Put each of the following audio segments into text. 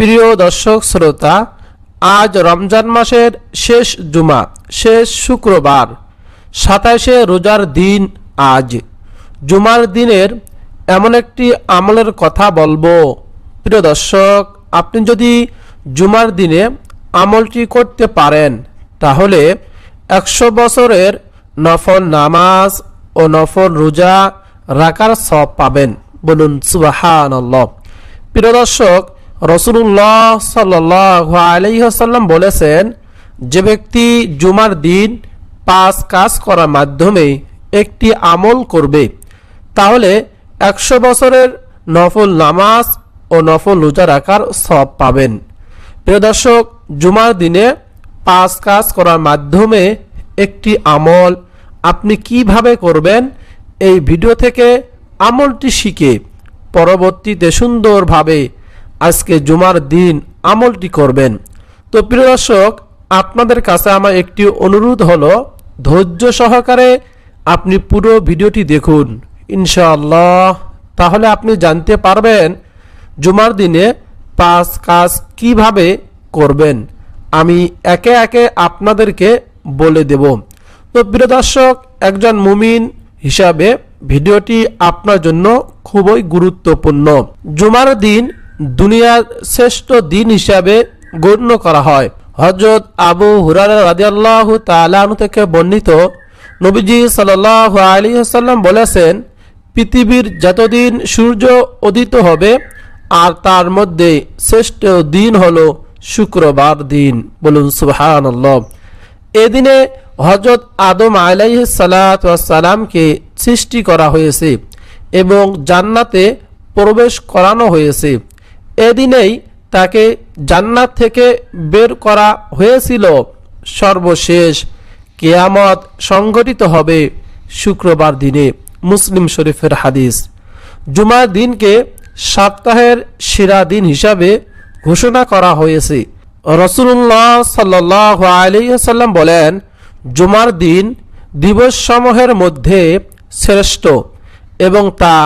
প্রিয় দর্শক, শ্রোতা, আজ রমজান মাসের শেষ জুমা, শেষ শুক্রবার সাতাশে রোজার দিন আজ। জুমার দিনের এমন একটি আমলের কথা বলব। প্রিয় দর্শক, আপনি যদি জুমার দিনে আমলটি করতে পারেন, তাহলে একশো বছরের নফল নামাজ ও নফল রোজা রাখার সব পাবেন। বলুন সুবাহান প্রিয় দর্শক রসুল্লাহ সাল্লাহ আলহিহাসাল্লাম বলেছেন, যে ব্যক্তি জুমার দিন পাঁচ কাজ করার মাধ্যমে একটি আমল করবে, তাহলে একশো বছরের নফল নামাজ ও নফল রোজা রাখার সব পাবেন। প্রিয় দর্শক, জুমার দিনে পাঁচ কাজ করার মাধ্যমে একটি আমল আপনি কীভাবে করবেন, এই ভিডিও থেকে আমলটি শিখে পরবর্তীতে সুন্দরভাবে আজকে জুমার দিন আমলটি করবেন। তো প্রিয় দর্শক, আপনাদের কাছে আমার একটি অনুরোধ হলো, ধৈর্য সহকারে আপনি পুরো ভিডিওটি দেখুন। ইনশাআল্লাহ, তাহলে আপনি জানতে পারবেন জুমার দিনে পাঁচ কাজ কীভাবে করবেন। আমি একে একে আপনাদেরকে বলে দেব। তো প্রিয় দর্শক, একজন মুমিন হিসাবে ভিডিওটি আপনার জন্য খুবই গুরুত্বপূর্ণ। জুমার দিন দুনিয়ার শ্রেষ্ঠ দিন হিসাবে গণ্য করা হয়। হজরত আবু হুরারা রাজিয়াল্লাহ থেকে বর্ণিত নবীজি সাল্লাহ আলী হাসাল্লাম বলেছেন, পৃথিবীর যতদিন সূর্য উদিত হবে, আর তার মধ্যে শ্রেষ্ঠ দিন হলো শুক্রবার দিন। বলুন সুবহান এদিনে হজরত আদম আলাইহ সালামকে সৃষ্টি করা হয়েছে এবং জান্নাতে প্রবেশ করানো হয়েছে। এদিনেই তাকে জান্নাত থেকে বের করা হয়েছিল সর্বশেষ। কেয়ামত সংঘটিত হবে শুক্রবার দিনে। মুসলিম শরীফের হাদিস। জুমার দিনকে সপ্তাহের সেরা দিন হিসাবে ঘোষণা করা হয়েছে। রসুল্লাহ সাল্লাহ আলিয়াল্লাম বলেন, জুমার দিন দিবসসমূহের মধ্যে শ্রেষ্ঠ এবং তা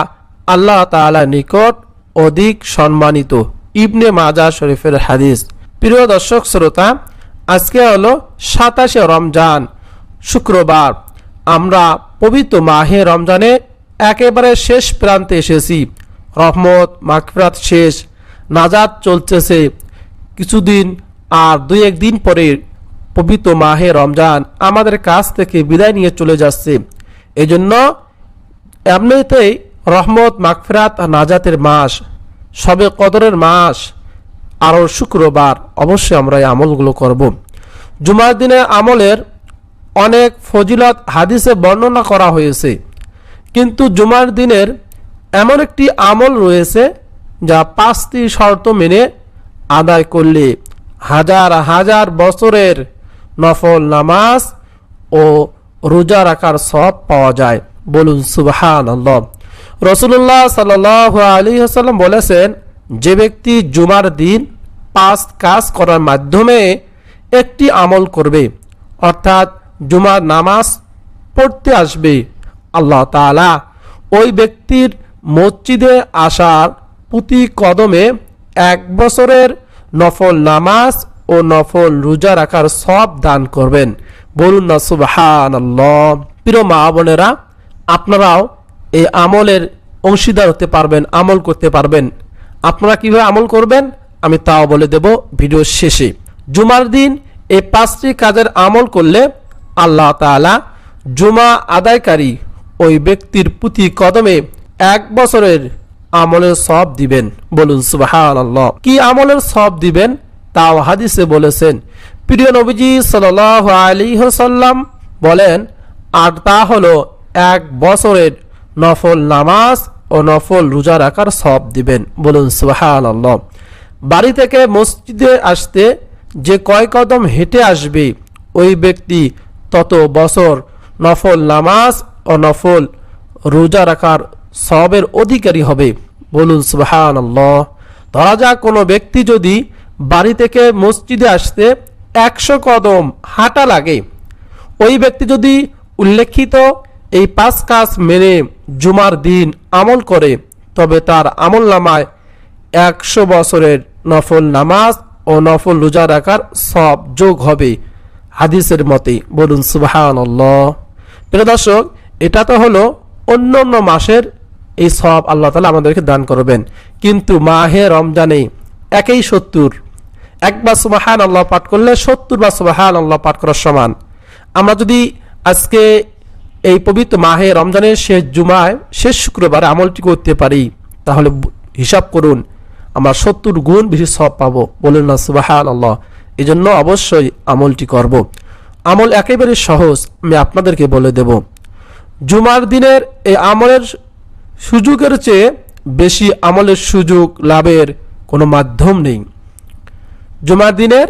আল্লাহ তালা নিকট অধিক সম্মানিত। ইবনে মাজা শরীফের হাদিস। প্রিয় দর্শক, শ্রোতা, আজকে হলো সাতাশে রমজান, শুক্রবার। আমরা পবিত্র মাহে রমজানে একেবারে শেষ প্রান্তে এসেছি। রহমত মাকফরাত শেষ নাজাদ চলতেছে। কিছুদিন আর দুই একদিন পরে পবিত্র মাহে রমজান আমাদের কাছ থেকে বিদায় নিয়ে চলে যাচ্ছে। এজন্য এমনিতেই রহমত মাকফরাত নাজাতের মাস, সবে কদরের মাস, আরও শুক্রবার। অবশ্যই আমরা এই আমলগুলো করব। জুমার দিনে আমলের অনেক ফজিলত হাদিসে বর্ণনা করা হয়েছে। কিন্তু জুমার দিনের এমন একটি আমল রয়েছে যা পাঁচটি শর্ত মেনে আদায় করলে হাজার হাজার বছরের নফল নামাজ ও রোজা রাখার সব পাওয়া যায়। বলুন সুবাহান রসুল্লাহ সাল আলী হাসাল্লাম বলেছেন, যে ব্যক্তি জুমার দিন পাঁচ কাজ করার মাধ্যমে একটি আমল করবে, অর্থাৎ জুমার নামাজ পড়তে আসবে, আল্লাহ তালা ওই ব্যক্তির মসজিদে আসার প্রতি কদমে এক বছরের নফল নামাজ ও নফল রোজা রাখার সব দান করবেন। বলুন না সুবাহান প্রিয় মা বোনেরা আপনারাও এই আমলের অংশীদার হতে পারবেন, আমল করতে পারবেন। আপনারা কীভাবে আমল করবেন? আমি তাও বলে দেব ভিডিও শেষে। জুমার দিন এই পাঁচটি কাজের আমল করলে আল্লাহ তালা জুমা আদায়কারী ওই ব্যক্তির প্রতি কদমে এক বছরের আমলের সব দিবেন। বলুন সুবাহান আল্লাহ কি আমলের সব দিবেন? তাও হাদিসে বলেছেন। প্রিয় নবীজি সাল আলী সাল্লাম বলেন, আর তা হলো এক বছরের নফল নামাজ ও নফল রোজা রাখার সব দিবেন। বলুন সুবাহান আল্লাহ বাড়ি থেকে মসজিদে আসতে যে কয় কদম হেঁটে আসবে, ওই ব্যক্তি তত বছর নফল নামাজ ও নফল রোজা রাখার সবের অধিকারী হবে। বলুন সুবাহান আল্লাহ ধরা যাক কোনো ব্যক্তি যদি বাড়ি থেকে মসজিদে আসতে একশো কদম হাঁটা লাগে, ওই ব্যক্তি যদি উল্লেখিত এই পাঁচ কাজ মেনে জুমার দিন আমল করে, তবে তার আমল নামায় একশো বছরের নফল নামাজ ও নফল রোজা রাখার সব যোগ হবে হাদিসের মতে। বলুন সুবাহান প্রিয় দর্শক, এটা তো হলো অন্য অন্য মাসের এই সব আল্লাহ তালা আমাদেরকে দান করবেন। কিন্তু মাহে রমজানে একই সত্তর। একবার সুবাহান আল্লাহ পাঠ করলে সত্তর বা সুবাহান আল্লাহ পাঠ করার সমান। আমরা যদি আজকে এই পবিত্র মাহে রমজানের শেষ জুমায়, শেষ শুক্রবারে আমলটি করতে পারি। তাহলে হিসাব করুন, আমরা সত্তর গুণ বেশি সব পাবো। বলুন না সুবাহান আল্লাহ এই জন্য অবশ্যই আমলটি করব। আমল একেবারে সহজ, আমি আপনাদেরকে বলে দেব। জুমার দিনের এই আমলের সুযোগের চেয়ে বেশি আমলের সুযোগ লাভের কোনো মাধ্যম নেই। জুমার দিনের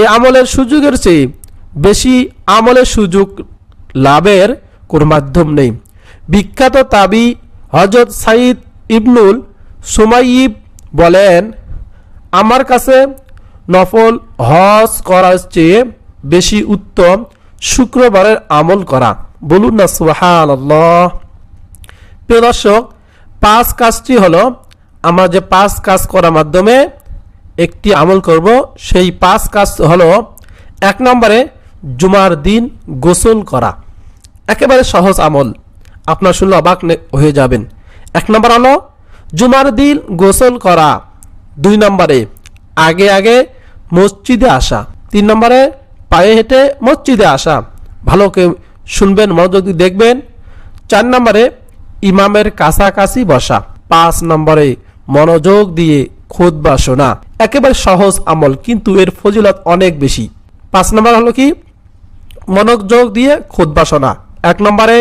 এই আমলের সুযোগের চেয়ে বেশি আমলের সুযোগ লাভের কোনো মাধ্যম নেই। বিখ্যাত তাবি হজরত সাইদ ইবনুল সুমাইব বলেন, আমার কাছে নফল হজ করার চেয়ে বেশি উত্তম শুক্রবারের আমল করা। বলুন না সুহান প্রিয় দর্শক, পাঁচ কাজটি হলো, আমরা যে পাঁচ কাজ করার মাধ্যমে একটি আমল করব, সেই পাঁচ কাজ হলো, এক নম্বরে জুমার দিন গোসল করা। একেবারে সহজ আমল। আপনার শুনলে অবাক হয়ে যাবেন। এক নম্বর হলো, জুমার দিন গোসল করা। দুই নম্বরে, আগে আগে মসজিদে আসা। তিন নম্বরে, পায়ে হেঁটে মসজিদে আসা। ভালো কেউ শুনবেন, মনোযোগ দেখবেন। চার নম্বরে, ইমামের কাছাকাছি বসা। পাঁচ নম্বরে, মনোযোগ দিয়ে খোদ খুতবা শোনা। একেবারে সহজ আমল, কিন্তু এর ফজিলত অনেক বেশি। পাঁচ নম্বর হলো কি? মনোযোগ দিয়ে খোদ খুতবা শোনা। এক নম্বরে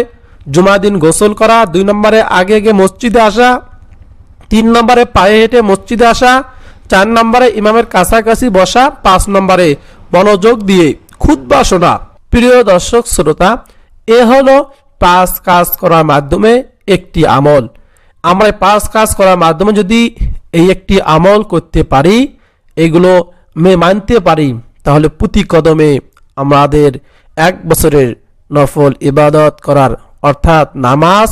জুমা দিন গোসল করা, দুই নম্বরে আগে আগে মসজিদে আসা, তিন নম্বরে পায়ে হেঁটে মসজিদে আসা, চার নম্বরে ইমামের কাছাকাছি বসা, পাঁচ নম্বরে মনোযোগ দিয়ে খুতবা শোনা। প্রিয় দর্শক, শ্রোতা, এ হলো পাঁচ কাজ করার মাধ্যমে একটি আমল। আমরা পাঁচ কাজ করার মাধ্যমে যদি এই একটি আমল করতে পারি, এগুলো মে মানতে পারি, তাহলে প্রতি কদমে আমাদের এক বছরের নফল ইবাদত করার, অর্থাৎ নামাজ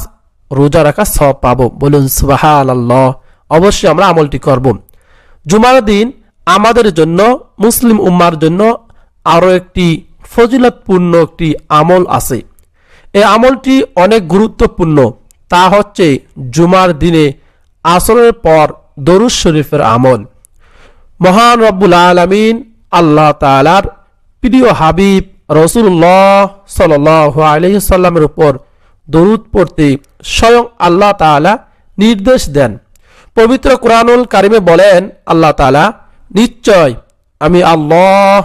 রোজা রাখা সব পাবো। বলুন সুবাহান আল্লাহ অবশ্যই আমরা আমলটি করব। জুমার দিন আমাদের জন্য, মুসলিম উম্মার জন্য আরও একটি ফজিলতপূর্ণ একটি আমল আছে। এই আমলটি অনেক গুরুত্বপূর্ণ। তা হচ্ছে জুমার দিনে আসরের পর দরুজ শরীফের আমল। মহান রব্বুল আলমিন আল্লাহ তালার প্রিয় হাবিব রসুল্লাহ সাল আলহিসাল্লামের উপর দরুদ পড়তে স্বয়ং আল্লাহ তাআলা নির্দেশ দেন। পবিত্র কোরআনুল কারিমে বলেন, আল্লাহ তাআলা, নিশ্চয় আমি আল্লাহ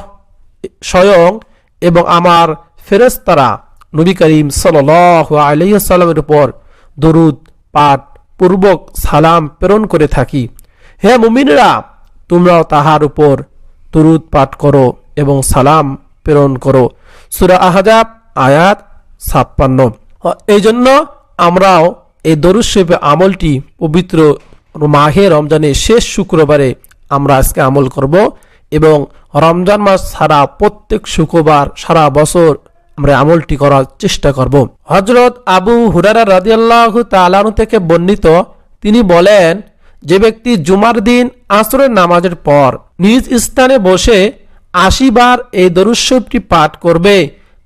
স্বয়ং এবং আমার ফেরেস্তারা নবী করিম সাল আলহিসাল্লামের উপর দরুদ পাঠ পূর্বক সালাম প্রেরণ করে থাকি। হে মুমিনরা, তোমরাও তাহার উপর দরুদ পাঠ করো এবং সালাম প্রেরণ করো। সুরা আহাজাব, আয়াত ছাপ্পান্ন। এই জন্য আমরাও এই শরীফের আমলটি পবিত্র মাহে রমজানের শেষ শুক্রবারে আমরা আজকে আমল করব এবং রমজান মাস সারা প্রত্যেক শুক্রবার সারা বছর আমরা আমলটি করার চেষ্টা করব। হজরত আবু হুরারা রাদিয়াল্লাহ তালানু থেকে বর্ণিত, তিনি বলেন, যে ব্যক্তি জুমার দিন আসরের নামাজের পর নিজ স্থানে বসে আশি বার এই দরুৎসবটি পাঠ করবে,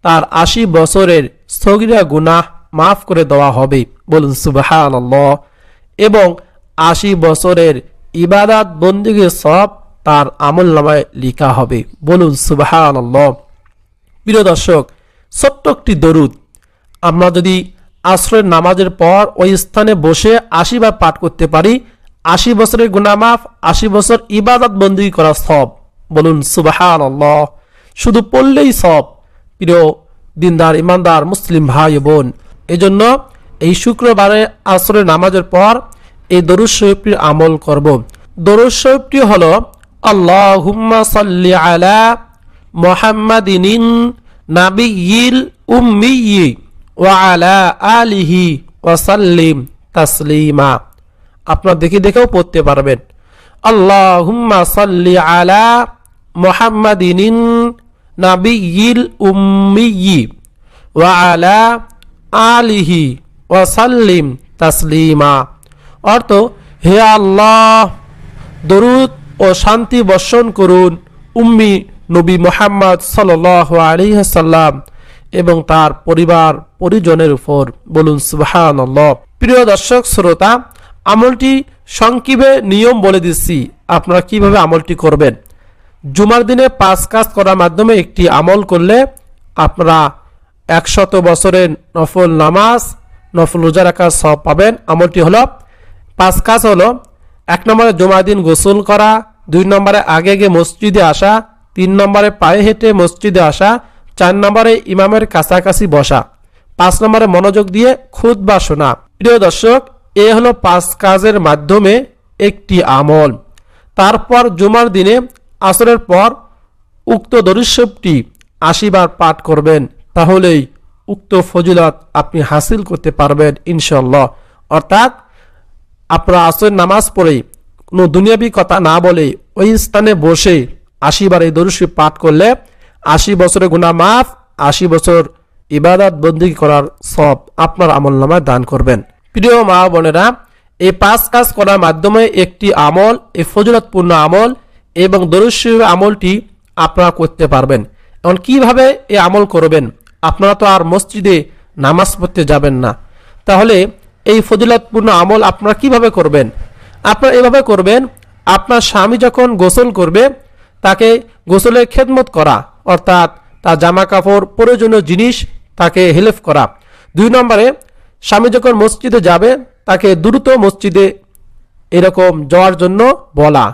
তার আশি বছরের স্থগিরা গুনাহ মাফ করে দেওয়া হবে। বলুন সুবাহান এবং আশি বছরের ইবাদাত বন্দিগি সব তার আমল নামায় লিখা হবে। বলুন সুবাহান প্রিয় দর্শক, ছোট্ট একটি দরুদ। আমরা যদি আশ্রয়ের নামাজের পর ওই স্থানে বসে আশি বার পাঠ করতে পারি, আশি বছরের গুনামাফ আশি বছর ইবাদত বন্দি করা সব বলুন সুবাহান আল্লাহ শুধু পড়লেই সব। প্রিয় দিনদার, ইমানদার, মুসলিম ভাই বোন, এজন্য এই শুক্রবারে আসরের নামাজের পর এই দরুদ শরীফটির আমল করব। দরুদ শরীফটি হল আল্লাহ হুম্মা সাল্লি আলা মোহাম্মদিন নাবিয়িল উম্মিয়ি ওয়া আলা আলিহি ওয়াসাল্লিম তাসলিমা। আপনার দেখে দেখেও পড়তে পারবেন। আল্লাহ আল্লাহুম্মা সাল্লি আলা মুহাম্মাদিন নাবিয়িল উম্মিয়ি ওয়া আলা আলিহি ওয়া সাল্লিম তাসলিমা। অর্থ, হে আল্লাহ, দরুদ ও শান্তি বর্ষণ করুন উম্মি নবী মোহাম্মদ সাল আলিহাসাল্লাম এবং তার পরিবার, পরিজনের উপর। বলুন সুবাহান প্রিয় দর্শক, শ্রোতা, আমলটি সংক্ষিপে নিয়ম বলে দিচ্ছি। আপনারা কীভাবে আমলটি করবেন? জুমার দিনে পাঁচ কাজ করার মাধ্যমে একটি আমল করলে আপনারা একশত বছরের নফল নামাজ, নফল রোজা রাখার সব পাবেন। আমলটি হলো, পাঁচ কাজ হলো, এক নম্বরে জুমার দিন গোসল করা, দুই নম্বরে আগে আগে মসজিদে আসা, তিন নম্বরে পায়ে হেঁটে মসজিদে আসা, চার নম্বরে ইমামের কাছাকাছি বসা, পাঁচ নম্বরে মনোযোগ দিয়ে খুদ বা শোনা। প্রিয় দর্শক, এ হলো পাঁচ কাজের মাধ্যমে একটি আমল। তারপর জুমার দিনে আসরের পর উক্ত দরিশ্বপটি আশিবার পাঠ করবেন, তাহলেই উক্ত ফজিলত আপনি হাসিল করতে পারবেন ইনশাল্লাহ অর্থাৎ আপনারা আসরের নামাজ পড়ে কোনো দুনিয়াবি কথা না বলে ওই স্থানে বসে আশিবার এই দরুশি পাঠ করলে আশি বছরের গুণা মাফ, আশি বছর ইবাদত বন্দি করার সব আপনার আমল নামায় দান করবেন। প্রিয় মা বোনেরা, এই পাঁচ কাজ করার মাধ্যমে একটি আমল, এই ফজিলতপূর্ণ আমল এবং দরুশি আমলটি আপনারা করতে পারবেন। এখন কীভাবে এই আমল করবেন? আপনারা তো আর মসজিদে নামাজ পড়তে যাবেন না। তাহলে এই ফজিলতপূর্ণ আমল আপনারা কীভাবে করবেন? আপনারা এভাবে করবেন, আপনার স্বামী যখন গোসল করবে, তাকে গোসলের খেদমত করা, অর্থাৎ তার জামা কাপড় প্রয়োজনীয় জিনিস তাকে হেল্প করা। দুই নম্বরে, স্বামী যখন মসজিদে যাবে, তাকে দ্রুত মসজিদে এরকম যাওয়ার জন্য বলা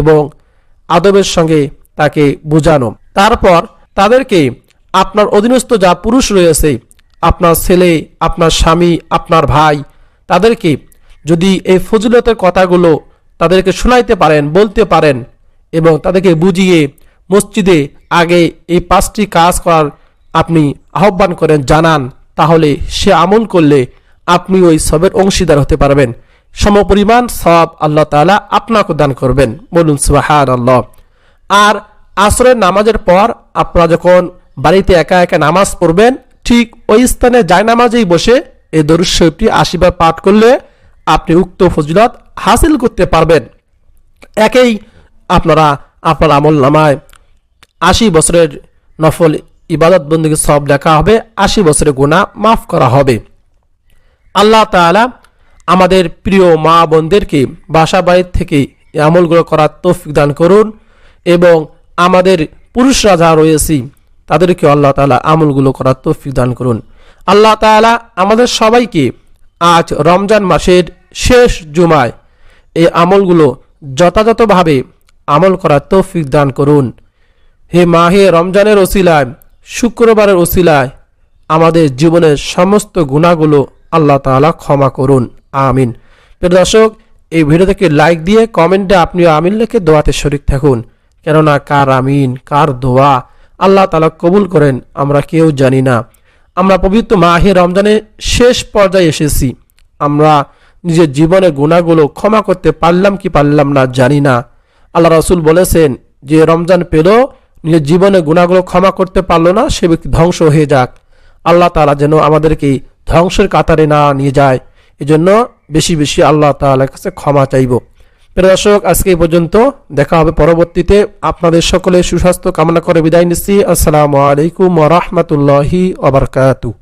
এবং আদবের সঙ্গে তাকে বোঝানো। তারপর তাদেরকে আপনার অধীনস্থ যা পুরুষ রয়েছে, আপনার ছেলে, আপনার স্বামী, আপনার ভাই, তাদেরকে যদি এই ফজিলতের কথাগুলো তাদেরকে শোনাইতে পারেন, বলতে পারেন এবং তাদেরকে বুঝিয়ে মসজিদে আগে এই পাঁচটি কাজ করার আপনি আহ্বান করেন, জানান, তাহলে সে আমল করলে আপনি ওই সবের অংশীদার হতে পারবেন। সমপরিমাণ সব আল্লাহ তাআলা আপনাকে দান করবেন। বলুন সুবাহান আল্লাহ আর আসরের নামাজের পর আপনারা যখন বাড়িতে একা একা নামাজ পড়বেন, ঠিক ওই স্থানে যায় নামাজেই বসে এই দরুদ আশীর্বাদ পাঠ করলে আপনি উক্ত ফজিলত হাসিল করতে পারবেন। একেই আপনারা আপনার আমল নামায় আশি বছরের নফল ইবাদত বন্দীকে সব লেখা হবে, আশি বছরের গুণা মাফ করা হবে। আল্লাহ তাআলা আমাদের প্রিয় মা বোনদেরকে বাসা বাড়ির থেকে আমলগুলো করার তৌফিক দান করুন এবং আমাদের পুরুষরা যারা রয়েছি, তাদেরকে আল্লাহ তাআলা আমলগুলো করার তৌফিক দান করুন। আল্লাহ তাআলা আমাদের সবাইকে আজ রমজান মাসের শেষ জুমায় এই আমলগুলো যথাযথভাবে আমল করার তৌফিক দান করুন। হে মাহে রমজানের ওসিলায়, শুক্রবারের ওসিলায় আমাদের জীবনের সমস্ত গুণাগুলো আল্লাহ তাআলা ক্ষমা করুন। আমিন। প্রিয় দর্শক, এই ভিডিও থেকে লাইক দিয়ে কমেন্টে আপনিও আমিন লিখে দোয়াতে শরিক থাকুন। কেননা কার আমিন, কার দোয়া আল্লাহ তালা কবুল করেন, আমরা কেউ জানি না। আমরা পবিত্র মাহে রমজানের শেষ পর্যায়ে এসেছি। আমরা নিজের জীবনের গুণাগুলো ক্ষমা করতে পারলাম কি পারলাম না জানি না। আল্লাহ রসুল বলেছেন, যে রমজান পেল, নিজের জীবনে গুণাগুলো ক্ষমা করতে পারল না, সে ব্যক্তি ধ্বংস হয়ে যাক। আল্লাহ তালা যেন আমাদেরকে ধ্বংসের কাতারে না নিয়ে যায়। এজন্য বেশি বেশি আল্লাহ তালার কাছে ক্ষমা চাইব। দর্শক, আজকে এই পর্যন্ত দেখা হবে পরবর্তীতে। আপনাদের সকলে সুস্বাস্থ্য কামনা করে বিদায় নিচ্ছি। আসসালামু আলাইকুম রহমতুল্লাহি বারাকাতুহু।